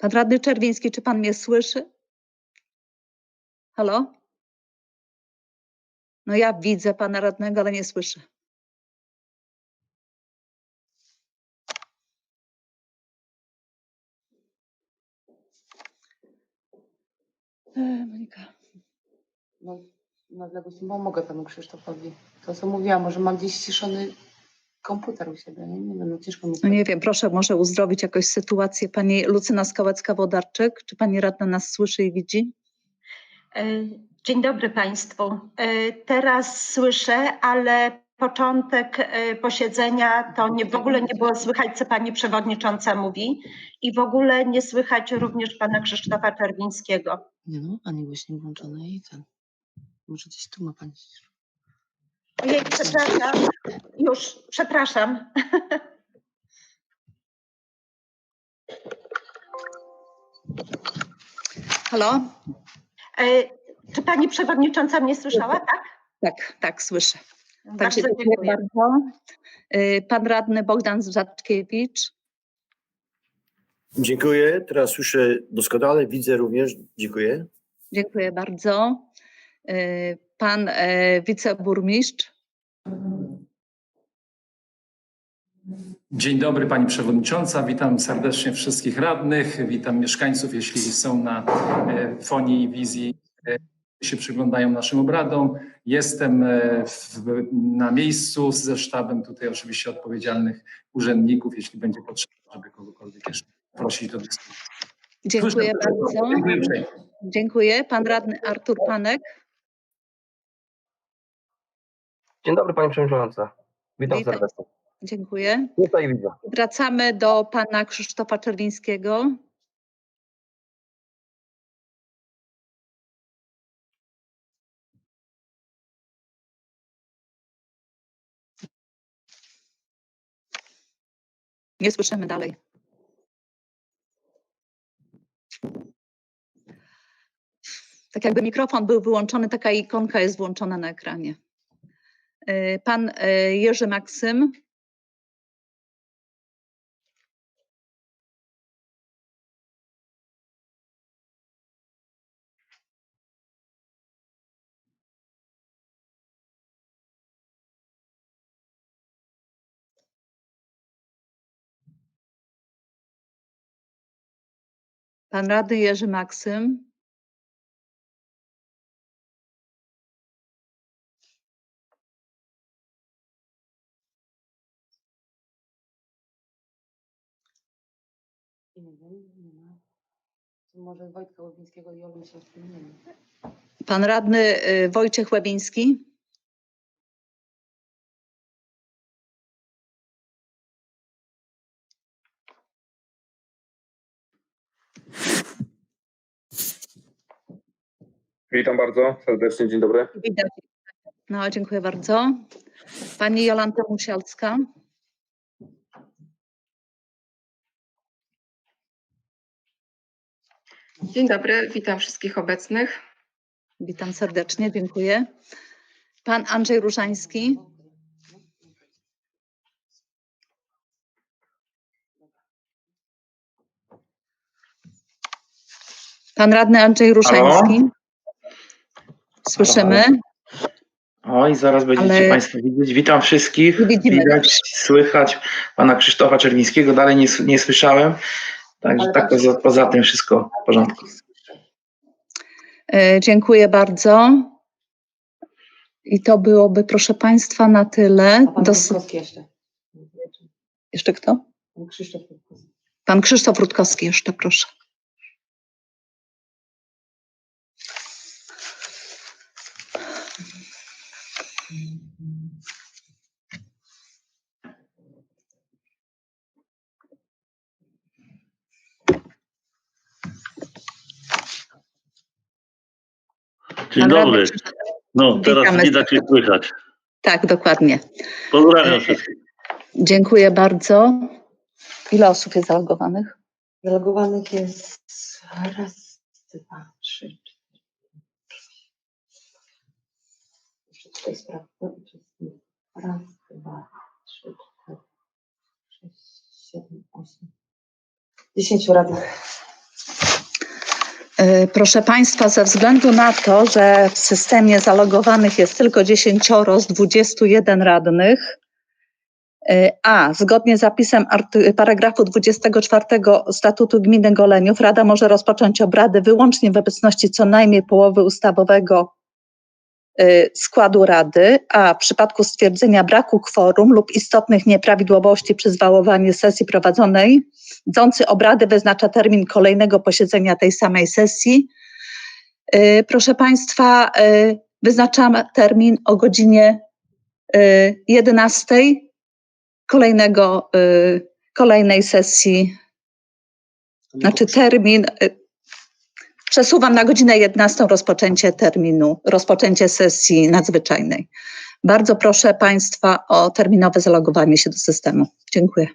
Pan radny Czerwiński, czy pan mnie słyszy? Halo? No ja widzę pana radnego, ale nie słyszę. E, Monika. No, odległość pomogę panu Krzysztofowi. To co mówiłam, może mam gdzieś ściszony komputer u siebie, nie, nie wiem, no ciężko mi No nie wiem, proszę może uzdrowić jakoś sytuację. Pani Lucyna Skałecka-Wodarczyk, czy pani radna nas słyszy i widzi? E, Dzień dobry Państwu. E, Teraz słyszę, ale początek e, posiedzenia to nie, w ogóle nie było słychać, co Pani Przewodnicząca mówi i w ogóle nie słychać również Pana Krzysztofa Czerwińskiego. Nie no, pani głośnik włączony i ten. Może gdzieś tu ma pani. Ojej, przepraszam. Już, przepraszam. Halo? E, Czy Pani Przewodnicząca mnie słyszała, tak? Tak, tak, słyszę. Także Bardzo dziękuję dziękuję. bardzo. Y, Pan radny Bogdan Rzadkiewicz. Dziękuję. Teraz słyszę doskonale, widzę również. Dziękuję. Dziękuję bardzo. Pan e, wiceburmistrz. Dzień dobry Pani Przewodnicząca, witam serdecznie wszystkich radnych, witam mieszkańców, jeśli są na e, fonie i wizji, e, się przyglądają naszym obradom. Jestem w, na miejscu ze sztabem tutaj oczywiście odpowiedzialnych urzędników, jeśli będzie potrzeba, żeby kogokolwiek jeszcze prosić do dyskusji. Dziękuję Słyszę, bardzo. Dziękuję. Dziękuję. Pan radny Artur Panek. Dzień dobry Pani Przewodnicząca. Witam serdecznie. Dziękuję. Tutaj widzę. Wracamy do pana Krzysztofa Czerwińskiego. Nie słyszymy dalej. Tak jakby mikrofon był wyłączony, taka ikonka jest włączona na ekranie. Y, Pan y, Jerzy Maksym. Pan radny Jerzy Maksym. Nie wiem, nie ma. To może Wojtka Łowińskiego i Olu się w tym nie wiem. Pan radny y, Wojciech Łebiński. Witam bardzo serdecznie, dzień dobry. Widać. No, dziękuję bardzo. Pani Jolanta Musialska. Dzień dobry, witam wszystkich obecnych. Witam serdecznie, dziękuję. Pan Andrzej Różański. Pan radny Andrzej Różański. Słyszymy. Oj, zaraz będziecie Ale- Państwo widzieć. Witam wszystkich. Widzimy. Widać, słychać pana Krzysztofa Czerwińskiego. Dalej nie, nie słyszałem. Także tak tak poza, poza tym wszystko w porządku. E, Dziękuję bardzo. I to byłoby, proszę Państwa, na tyle. A pan Dos- jeszcze. jeszcze kto? Pan Krzysztof Rutkowski. Pan Krzysztof Rutkowski jeszcze, proszę. Dzień Pan dobry. No, teraz Witamy widać i słychać. Tak, dokładnie. Pozdrawiam wszystkich. Dziękuję bardzo. Ile osób jest zalogowanych? Zalogowanych jest raz, dwa, trzy, cztery, pięć. Jeszcze tutaj. Raz, dwa, trzy, cztery, sześć, siedem, osiem. Dziesięciu radnych. Y, Proszę Państwa, ze względu na to, że w systemie zalogowanych jest tylko 10 z 21 radnych, y, a zgodnie z zapisem paragrafu 24 Statutu Gminy Goleniów Rada może rozpocząć obrady wyłącznie w obecności co najmniej połowy ustawowego składu Rady, a w przypadku stwierdzenia braku kworum lub istotnych nieprawidłowości przy zwoływaniu sesji prowadzonej Idący obrady wyznacza termin kolejnego posiedzenia tej samej sesji. Y, Proszę Państwa, y, wyznaczam termin o godzinie y, 11 kolejnego, y, kolejnej sesji, znaczy termin, y, przesuwam na godzinę 11 rozpoczęcie terminu, rozpoczęcie sesji nadzwyczajnej. Bardzo proszę Państwa o terminowe zalogowanie się do systemu. Dziękuję.